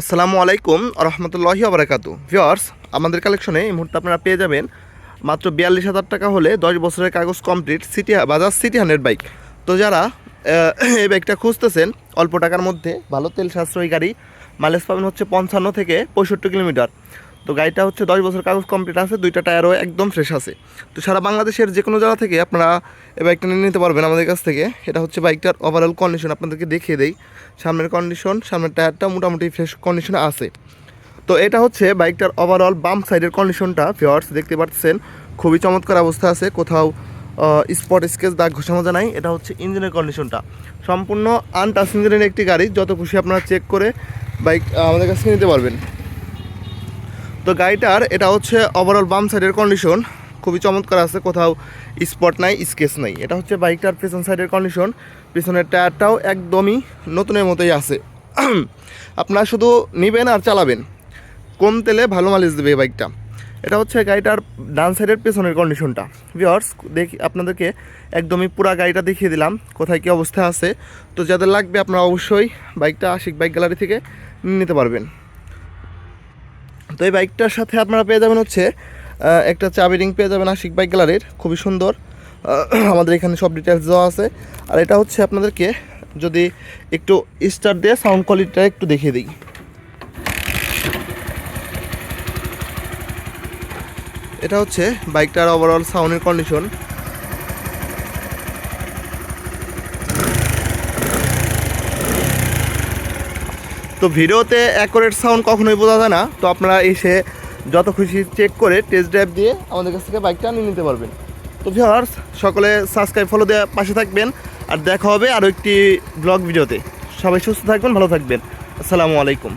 আসসালামু আলাইকুম রহমতুল্লাহি আবরাকাতু ভিওয়ার্স আমাদের কালেকশনে এই মুহূর্তে আপনারা পেয়ে যাবেন মাত্র বিয়াল্লিশ হাজার টাকা হলে দশ বছরের কাগজ complete CT Bajaj CT hundred bike. তো যারা এই বাইকটা খুঁজতেছেন, অল্প টাকার মধ্যে ভালো তেল সাশ্রয়ী গাড়ি, মাইলেজ পাবেন হচ্ছে পঞ্চান্ন থেকে পঁয়ষট্টি কিলোমিটার। তো গাড়িটা হচ্ছে দশ বছর কাগজ কমপ্লিট আছে, দুইটা টায়ারও একদম ফ্রেশ আছে। তো সারা বাংলাদেশের যে কোনো জায়গা থেকে আপনারা এই বাইকটা নিয়ে নিতে পারবেন আমাদের কাছ থেকে। এটা হচ্ছে বাইকটার ওভারঅল কন্ডিশন আপনাদেরকে দেখিয়ে দেই। সামনের কন্ডিশন সামনের টায়ারটা মোটামুটি ফ্রেশ কন্ডিশনে আছে। তো এটা হচ্ছে বাইকটার ওভারঅল বাম সাইডের কন্ডিশনটা ফিওয়ার্স দেখতে পাচ্ছেন। খুবই চমৎকার অবস্থা আছে, কোথাও স্পট স্কেচ দাগ ঘষা মজা নাই। এটা হচ্ছে ইঞ্জিনের কন্ডিশনটা সম্পূর্ণ আনটাচ ইঞ্জিনের একটি গাড়ি, যত খুশি আপনারা চেক করে বাইক আমাদের কাছে নিতে পারবেন। তো গাড়িটার, এটা হচ্ছে ওভারঅল বাম সাইডের কন্ডিশন খুবই চমৎকার আছে, কোথাও স্পট নাই স্কেচ নাই। এটা হচ্ছে বাইকটার পেছন সাইডের কন্ডিশন পেছনের টায়ারটাও একদমই নতুনের মতোই আছে। আপনারা শুধু নেবেন আর চালাবেন। কম তেলে ভালো মালিশ দেবে এই বাইকটা। এটা হচ্ছে গাড়িটার ডান সাইডের পেছনের কন্ডিশনটা ভিওর্স দেখি, আপনাদেরকে একদমই পুরা গাড়িটা দেখিয়ে দিলাম, কোথায় কী অবস্থা আছে। তো যাদের লাগবে আপনারা অবশ্যই বাইকটা আশিক বাইক গ্যালারি থেকে নিতে পারবেন। তো এই বাইকটার সাথে আপনারা পেয়ে যাবেন হচ্ছে একটা চাবি রিং পেয়ে যাবেন আশিক বাইক গ্যালারির, খুবই সুন্দর। আমাদের এখানে সব ডিটেলস দেওয়া আছে। আর এটা হচ্ছে আপনাদেরকে যদি একটু স্টার দিয়ে সাউন্ড কোয়ালিটিটা একটু দেখিয়ে দিই। এটা হচ্ছে বাইকটার ওভারঅল সাউন্ডের কন্ডিশন তো ভিডিওতে অ্যাকোরেট সাউন্ড কখনোই বোঝা যায় না। তো আপনারা এসে যত খুশি চেক করে টেস্ট ড্রাইভ দিয়ে আমাদের কাছ থেকে বাইকটা নিয়ে নিতে পারবেন। তো ভিওয়ার্স সকলে সাবস্ক্রাইব ফলো দেওয়া পাশে থাকবেন। আর দেখা হবে আরও একটি ব্লগ ভিডিওতে। সবাই সুস্থ থাকবেন, ভালো থাকবেন। আসসালামু আলাইকুম।